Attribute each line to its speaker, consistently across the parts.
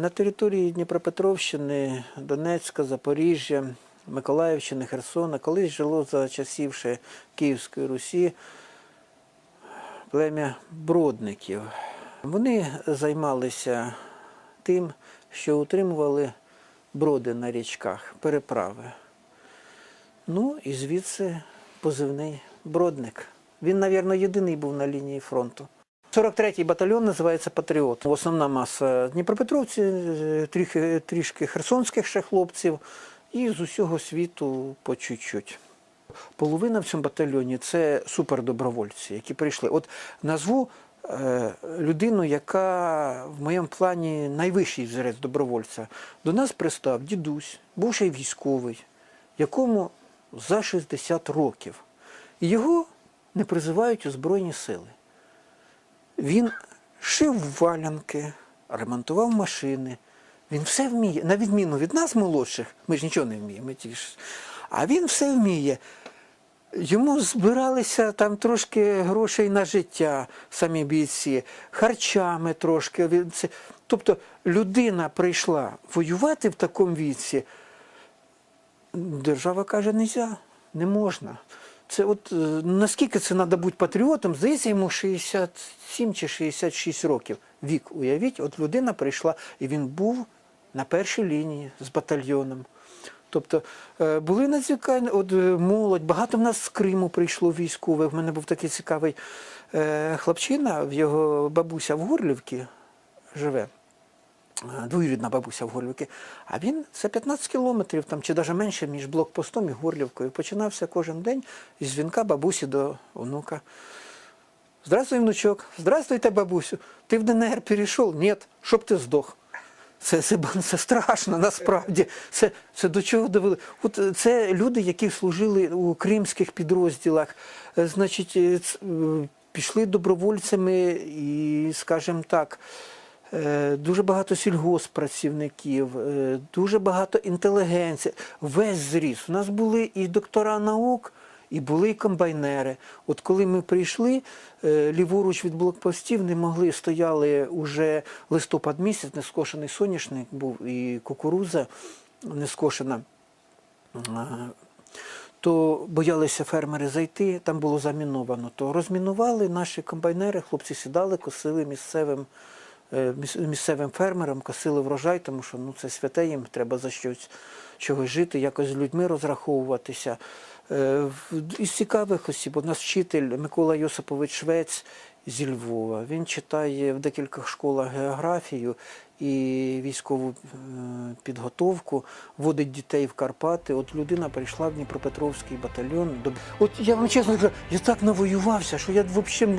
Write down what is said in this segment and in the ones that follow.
Speaker 1: На території Дніпропетровщини, Донецька, Запоріжжя, Миколаївщини, Херсона колись жило за часів ще Київської Русі плем'я бродників. Вони займалися тим, що утримували броди на річках, переправи. Ну і звідси позивний бродник. Він, мабуть, єдиний був на лінії фронту. 43-й батальйон називається Патріот. Основна маса Дніпропетровці, трішки, трішки херсонських ще хлопців і з усього світу по чуть-чуть. Половина в цьому батальйоні це супердобровольці, які прийшли. От назву е, людину, яка в моєму плані найвищий взірець добровольця. До нас пристав дідусь, бувший військовий, якому за 60 років. І його не призивають у Збройні сили. Він шив валянки, ремонтував машини. Він все вміє, на відміну від нас, молодших, ми ж нічого не вміємо, ті ж. А він все вміє. Йому збиралися там трошки грошей на життя, самі бійці, харчами трошки. Тобто людина прийшла воювати в такому віці. Держава каже, не можна. Це от е, наскільки це треба бути патріотом, здається, йому 67 чи 66 років. Вік, уявіть, от людина прийшла, і він був на першій лінії з батальйоном. Тобто е, були надзвичайні, от е, молодь, багато в нас з Криму прийшло військових. В мене був такий цікавий хлопчина, в його бабуся в Горлівці живе двоюрідна бабуся в Горлівці, а він це 15 кілометрів там, чи навіть менше між блокпостом і Горлівкою. Починався кожен день із дзвінка бабусі до онука. Здравствуй, внучок, здравствуйте, бабусю. Ти в ДНР перейшов? Ні, щоб ти здох. Це, це, це страшно насправді. Це, це до чого довели? От е, це люди, які служили у кримських підрозділах, Е, значить, е, е, пішли добровольцями і, скажімо так, е, дуже багато сільгосппрацівників, е, дуже багато інтелігенції. Весь зріс. У нас були і доктора наук, і були і комбайнери. От коли ми прийшли, е, ліворуч від блокпостів не могли, стояли уже листопад місяць, нескошений соняшник був і кукуруза нескошена. То боялися фермери зайти, там було заміновано. То розмінували наші комбайнери, хлопці сідали, косили місцевим, е, міс- місцевим фермерам, косили врожай, тому що ну, це святе їм, треба за щось чогось жити, якось з людьми розраховуватися. Е, Із цікавих осіб у нас вчитель Микола Йосипович Швець зі Львова. Він читає в декількох школах географію і військову е, підготовку, водить дітей в Карпати. От людина прийшла в Дніпропетровський батальйон. От я вам чесно кажу, я так навоювався, що я взагалі.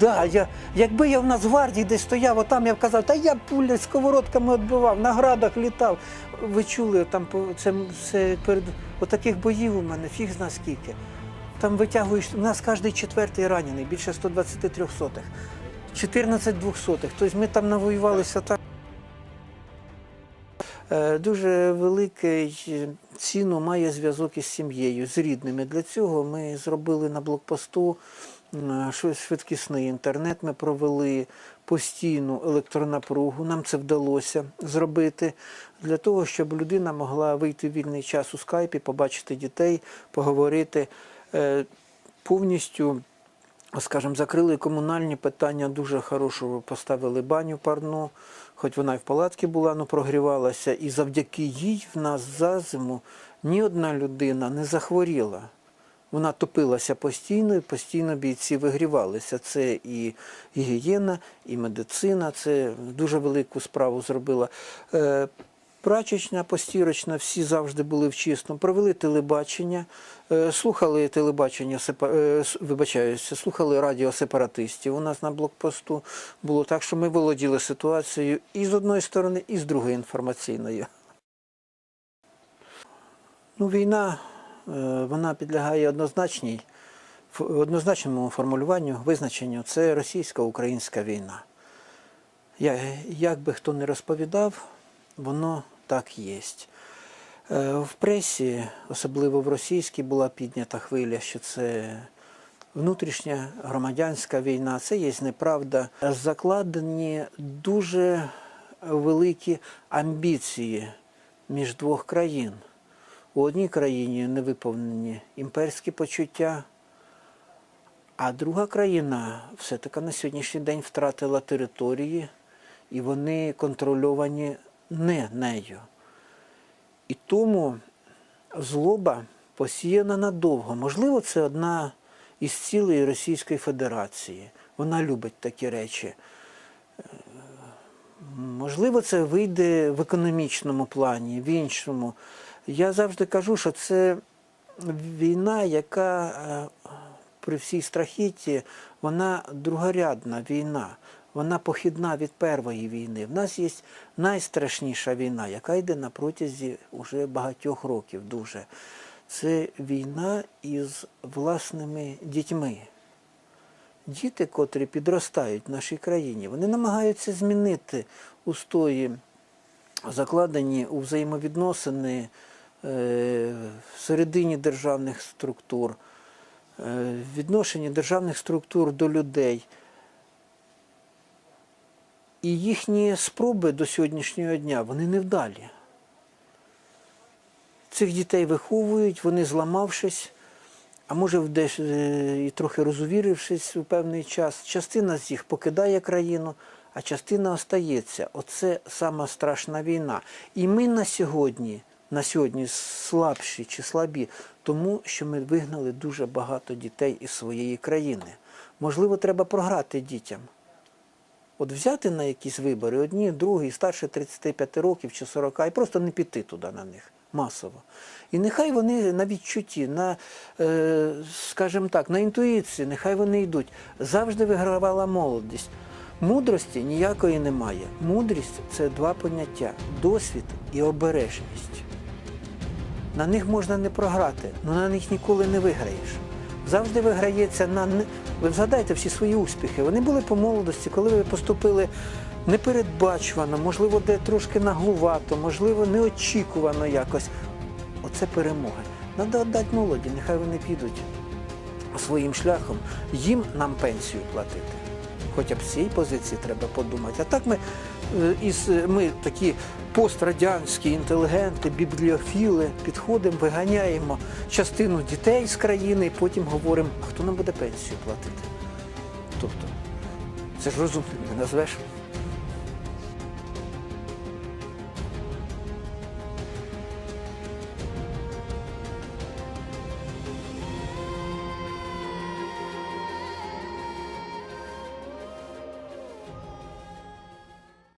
Speaker 1: Да, я, якби я в Нацгвардії десь стояв, отам я б казав, та я пуля сковородками відбивав, на градах літав. Ви чули, там це, це перед отаких боїв у мене, фіг зна скільки. Там витягуєш, у нас кожен четвертий ранений, більше 123 сотих. 14 двохсотих. Тобто ми там навоювалися так. Е, Дуже великий е, ціну має зв'язок із сім'єю, з рідними. Для цього ми зробили на блокпосту швидкісний інтернет. Ми провели постійну електронапругу. Нам це вдалося зробити для того, щоб людина могла вийти в вільний час у скайпі, побачити дітей, поговорити. Е, Повністю скажімо, закрили комунальні питання, дуже хорошу поставили баню парну, хоч вона і в палатці була, ну прогрівалася. І завдяки їй в нас за зиму ні одна людина не захворіла. Вона топилася постійно, і постійно бійці вигрівалися. Це і гігієна, і медицина. Це дуже велику справу зробила. Прачечна, постірочна, всі завжди були в чистому. Провели телебачення, е, слухали телебачення, е, вибачаюся, слухали радіо сепаратистів. У нас на блокпосту було так, що ми володіли ситуацією і з одної сторони, і з другої інформаційною. Ну, війна е, вона підлягає однозначній, однозначному формулюванню, визначенню. Це російсько-українська війна. Як би хто не розповідав, воно так є. Е, В пресі, особливо в російській, була піднята хвиля, що це внутрішня громадянська війна, це є неправда. Закладені дуже великі амбіції між двох країн. У одній країні не виповнені імперські почуття, а друга країна все-таки на сьогоднішній день втратила території, і вони контрольовані не нею. І тому злоба посіяна надовго. Можливо, це одна із цілей Російської Федерації. Вона любить такі речі. Можливо, це вийде в економічному плані, в іншому. Я завжди кажу, що це війна, яка е, при всій страхітті, вона другорядна війна. Вона похідна від першої війни. В нас є найстрашніша війна, яка йде на протязі уже багатьох років дуже. Це війна із власними дітьми. Діти, котрі підростають в нашій країні, вони намагаються змінити устої, закладені у взаємовідносини е, всередині державних структур, е, відношенні державних структур до людей. І їхні спроби до сьогоднішнього дня вони невдалі. Цих дітей виховують, вони зламавшись, а може десь е, і трохи розувірившись у певний час. Частина з їх покидає країну, а частина остається. Оце сама страшна війна. І ми на сьогодні, на сьогодні слабші чи слабі, тому що ми вигнали дуже багато дітей із своєї країни. Можливо, треба програти дітям. От взяти на якісь вибори одні, другі, старше 35 років чи 40, і просто не піти туди на них масово. І нехай вони на відчутті, на, е, скажімо так, на інтуїції, нехай вони йдуть. Завжди вигравала молодість. Мудрості ніякої немає. Мудрість це два поняття досвід і обережність. На них можна не програти, але на них ніколи не виграєш. Завжди виграється на ви згадайте всі свої успіхи. Вони були по молодості, коли ви поступили непередбачувано, можливо, де трошки наглувато, можливо, неочікувано якось. Оце перемога. Треба віддати молоді, нехай вони підуть своїм шляхом. Їм нам пенсію платити. Хоча б з цієї позиції треба подумати. А так ми, е, із, ми такі пострадянські інтелігенти, бібліофіли, підходимо, виганяємо частину дітей з країни і потім говоримо, а хто нам буде пенсію платити? Тобто, це ж розумним не назвеш.